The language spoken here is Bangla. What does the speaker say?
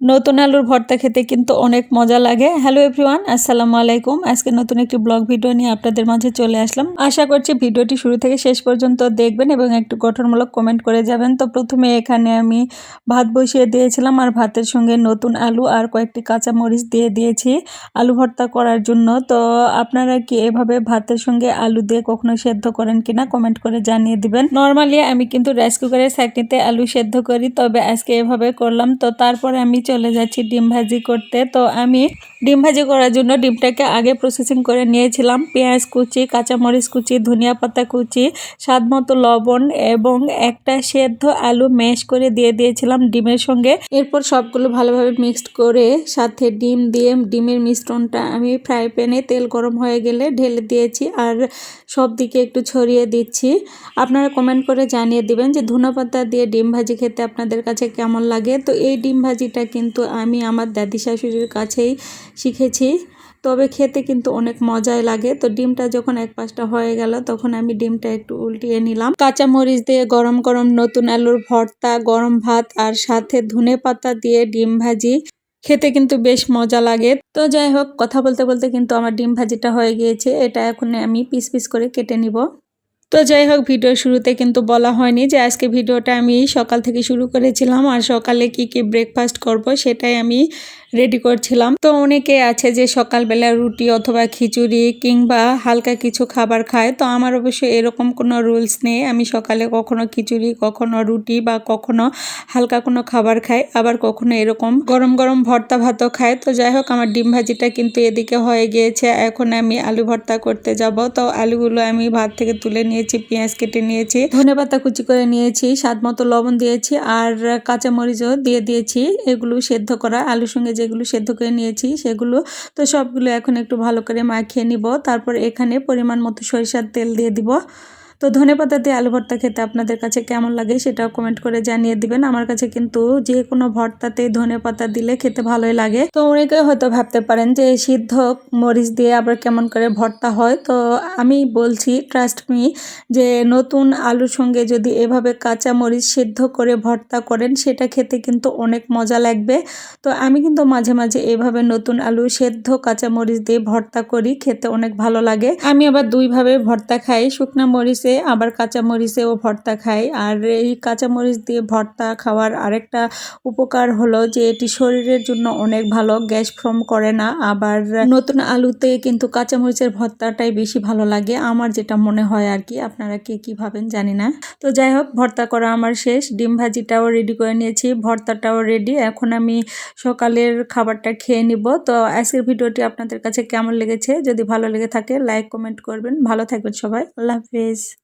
নতুন আলুর ভর্তা খেতে কিন্তু অনেক মজা লাগে। হ্যালো এভরিওয়ান আসসালামু আলাইকুম। আজকে নতুন একটি ব্লগ ভিডিও নিয়ে আপনাদের মাঝে চলে আসলাম। আশা করছি ভিডিওটি শুরু থেকে শেষ পর্যন্ত দেখবেন এবং একটু গঠনমূলক কমেন্ট করে যাবেন। তো প্রথমে এখানে আমি ভাত বসিয়ে দিয়েছিলাম আর ভাতের সঙ্গে নতুন আলু আর কয়েকটি কাঁচা মরিচ দিয়ে দিয়েছি আলু ভর্তা করার জন্য। তো আপনারা কি এভাবে ভাতের সঙ্গে আলু দিয়ে কখনো সেদ্ধ করেন কিনা কমেন্ট করে জানিয়ে দিবেন। নর্মালি আমি কিন্তু রাইস কুকারের সাইডটিতে আলু সেদ্ধ করি, তবে আজকে এভাবে করলাম। তো তারপরে আমি চলে যাচ্ছি ডিম ভাজি করতে। তো আমি ডিম ভাজি করার জন্য ডিমটাকে আগে প্রসেসিং করে নিয়েছিলাম। পেঁয়াজ কুচি, কাঁচামরিচ কুচি, ধনিয়া পাতা কুচি, স্বাদ মতো লবণ এবং একটা সেদ্ধ আলু ম্যাশ করে দিয়ে দিয়েছিলাম ডিমের সঙ্গে। এরপর সবগুলো ভালোভাবে মিক্সড করে সাথে ডিম দিয়ে ডিমের মিশ্রণটা আমি ফ্রাই প্যানে তেল গরম হয়ে গেলে ঢেলে দিয়েছি আর সব দিকে একটু ছড়িয়ে দিচ্ছি। আপনারা কমেন্ট করে জানিয়ে দিবেন যে ধনে পাতা দিয়ে ডিম ভাজি খেতে আপনাদের কাছে কেমন লাগে। তো এই ডিম ভাজিটা কিন্তু আমি আমার দাদি শাশুড়ির কাছেই শিখেছি। তবে খেতে কিন্তু অনেক মজাই লাগে। তো ডিমটা যখন এক পাশটা হয়ে গেল, তখন আমি ডিমটা একটু উল্টিয়ে নিলাম। কাঁচা মরিচ দিয়ে গরম গরম নতুন আলুর ভর্তা, গরম ভাত আর সাথে ধনে পাতা দিয়ে ডিম ভাজি। খেতে কিন্তু বেশ মজা লাগে। তো যাই হোক, কথা বলতে বলতে কিন্তু আমার ডিম ভাজিটা হয়ে গিয়েছে। এটা এখন আমি পিস পিস করে কেটে নিব। তো যাই হোক, ভিডিওর শুরুতে কিন্তু বলা হয়নি যে আজকে ভিডিওটা আমি সকাল থেকে শুরু করেছিলাম আর সকালে কি কি ব্রেকফাস্ট করব সেটাই আমি রেডি করছিলাম। তো অনেকে আছে যে সকালবেলা রুটি অথবা খিচুড়ি কিংবা হালকা কিছু খাবার খায়। তো আমার অবশ্য এরকম কোনো রুলস নেই। আমি সকালে কখনো খিচুড়ি, কখনো রুটি বা কখনো হালকা কোনো খাবার খাই। আবার কখনো এরকম গরম গরম ভর্তা ভাতও খাই। তো যাই হোক, আমার ডিম ভাজিটা কিন্তু এদিকে হয়ে গিয়েছে। এখন আমি আলু ভর্তা করতে যাব। তো আলুগুলো আমি ভাত থেকে তুলে নিয়েছি, পেঁয়াজ কেটে নিয়েছি, ধনে পাতা কুচি করে নিয়েছি, স্বাদ মতো লবণ দিয়েছি আর কাঁচামরিচও দিয়ে দিয়েছি। এগুলো সেদ্ধ করা, আলুর সঙ্গে যেগুলো সেদ্ধ করে নিয়েছি সেগুলো তো সবগুলো এখন একটু ভালো করে মাখিয়ে নিব। তারপর এখানে পরিমাণ মতো সরিষার তেল দিয়ে দিব। তো ধনে পাতা দিয়ে আলু ভর্তা খেতে আপনাদের কাছে কেমন লাগে সেটাও কমেন্ট করে জানিয়ে দিবেন। আমার কাছে কিন্তু যে কোনো ভর্তাতে ধনে পাতা দিলে খেতে ভালোই লাগে। তো অনেকে হয়তো ভাবতে পারেন যে সিদ্ধ মরিচ দিয়ে আবার কেমন করে ভর্তা হয়। তো আমি বলছি ট্রাস্ট মি যে নতুন আলুর সঙ্গে যদি এভাবে কাঁচা মরিচ সিদ্ধ করে ভর্তা করেন, সেটা খেতে কিন্তু অনেক মজা লাগবে। তো আমি কিন্তু মাঝে মাঝে এভাবে নতুন আলু সেদ্ধ কাঁচা মরিচ দিয়ে ভর্তা করি, খেতে অনেক ভালো লাগে। আমি আবার দুইভাবে ভর্তা খাই। শুকনা মরিচে মরিচে আবার কাঁচামরিচেও ভর্তা খাই। আর এই কাঁচামরিচ দিয়ে ভর্তা খাওয়ার আরেকটা উপকার হলো যে, এটি শরীরের জন্য অনেক ভালো, গ্যাস ফর্ম করে না। আবার নতুন আলুতে কিন্তু কাঁচামরিচের ভর্তাটাই বেশি ভালো লাগে, আমার যেটা মনে হয় আর কি। আপনারা কে কী ভাবেন জানি না। তো যাই হোক, ভর্তা করা আমার শেষ। ডিম ভাজিটাও রেডি করে নিয়েছি, ভর্তাটাও রেডি এখন আমি সকালের খাবারটা খেয়ে নিব। তো আজকের ভিডিওটি আপনাদের কাছে কেমন লেগেছে? যদি ভালো লেগে থাকে লাইক কমেন্ট করবেন। ভালো থাকবেন সবাই। আল্লাহ হাফিজ।